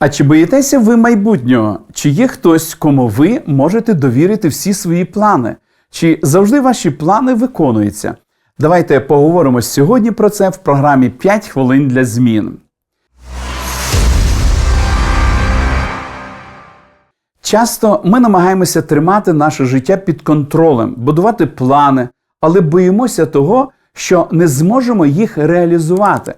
А чи боїтеся ви майбутнього? Чи є хтось, кому ви можете довірити всі свої плани? Чи завжди ваші плани виконуються? Давайте поговоримо сьогодні про це в програмі «5 хвилин для змін. Часто ми намагаємося тримати наше життя під контролем, будувати плани, але боїмося того, що не зможемо їх реалізувати.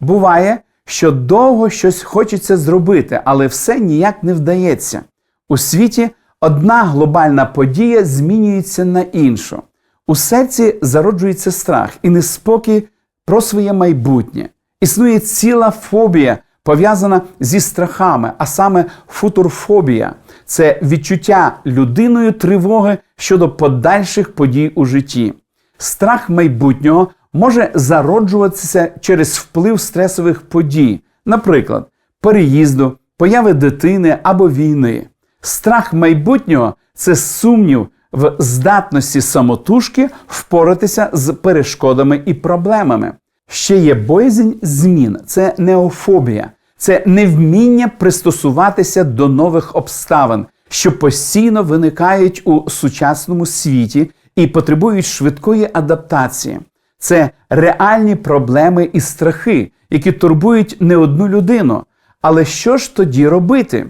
Буває, що довго щось хочеться зробити, але все ніяк не вдається. У світі одна глобальна подія змінюється на іншу. У серці зароджується страх і неспокій про своє майбутнє. Існує ціла фобія, пов'язана зі страхами, а саме футурфобія це відчуття людиною тривоги щодо подальших подій у житті. Страх майбутнього може зароджуватися через вплив стресових подій, наприклад, переїзду, появи дитини або війни. Страх майбутнього це сумнів в здатності самотужки впоратися з перешкодами і проблемами. Ще є боязнь змін, це неофобія, це невміння пристосуватися до нових обставин, що постійно виникають у сучасному світі і потребують швидкої адаптації. Це реальні проблеми і страхи, які турбують не одну людину. Але що ж тоді робити?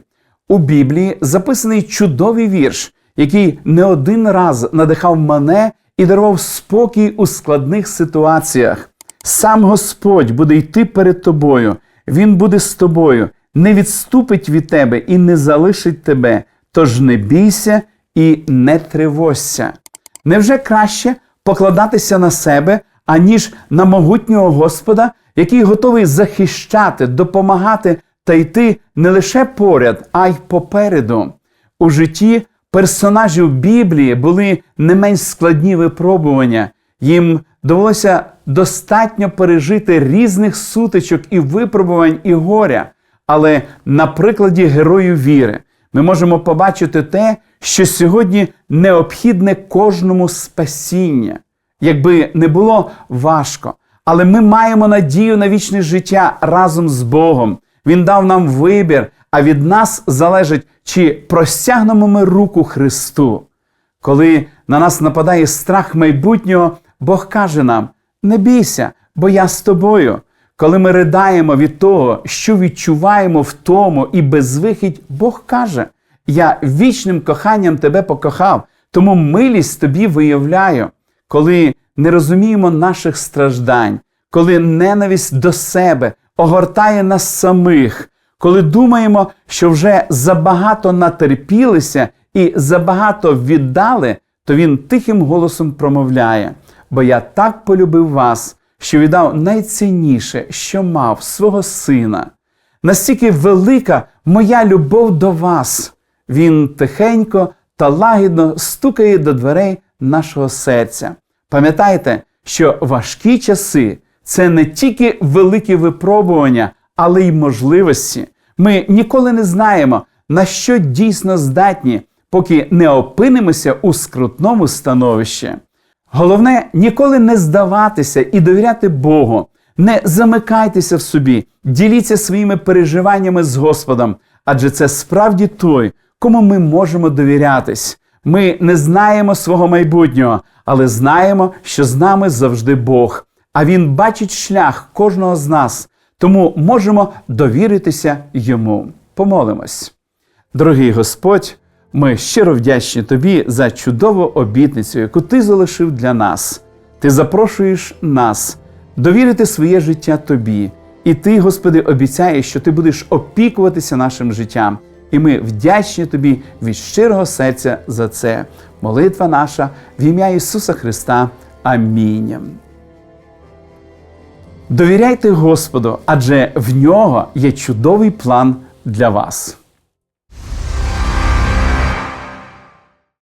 У Біблії записаний чудовий вірш, який не один раз надихав мене і дарував спокій у складних ситуаціях. Сам Господь буде йти перед тобою, Він буде з тобою, не відступить від тебе і не залишить тебе. Тож не бійся і не тривожся. Невже краще покладатися на себе, аніж на могутнього Господа, який готовий захищати, допомагати та йти не лише поряд, а й попереду? У житті персонажів Біблії були не менш складні випробування. Їм довелося достатньо пережити різних сутичок і випробувань і горя. Але на прикладі героїв віри ми можемо побачити те, що сьогодні необхідне кожному спасіння. Якби не було важко, але ми маємо надію на вічне життя разом з Богом. Він дав нам вибір, а від нас залежить, чи простягнемо ми руку Христу. Коли на нас нападає страх майбутнього, Бог каже нам: не бійся, бо я з тобою. Коли ми ридаємо від того, що відчуваємо в тому і безвихідь, Бог каже: Я вічним коханням тебе покохав, тому милість тобі виявляю. Коли не розуміємо наших страждань, коли ненависть до себе огортає нас самих, коли думаємо, що вже забагато натерпілися і забагато віддали, то він тихим голосом промовляє: бо я так полюбив вас, що віддав найцінніше, що мав свого сина. Настільки велика моя любов до вас. Він тихенько та лагідно стукає до дверей нашого серця. Пам'ятайте, що важкі часи це не тільки великі випробування, але й можливості. Ми ніколи не знаємо, на що дійсно здатні, поки не опинимося у скрутному становищі. Головне ніколи не здаватися і довіряти Богу. Не замикайтеся в собі, діліться своїми переживаннями з Господом, адже це справді той, кому ми можемо довірятись. Ми не знаємо свого майбутнього, але знаємо, що з нами завжди Бог. А Він бачить шлях кожного з нас, тому можемо довіритися йому. Помолимось. Дорогий Господь, ми щиро вдячні Тобі за чудову обітницю, яку Ти залишив для нас. Ти запрошуєш нас довірити своє життя Тобі. І Ти, Господи, обіцяєш, що Ти будеш опікуватися нашим життям. І ми вдячні Тобі від щирого серця за це. Молитва наша в ім'я Ісуса Христа. Амінь. Довіряйте Господу, адже в нього є чудовий план для вас.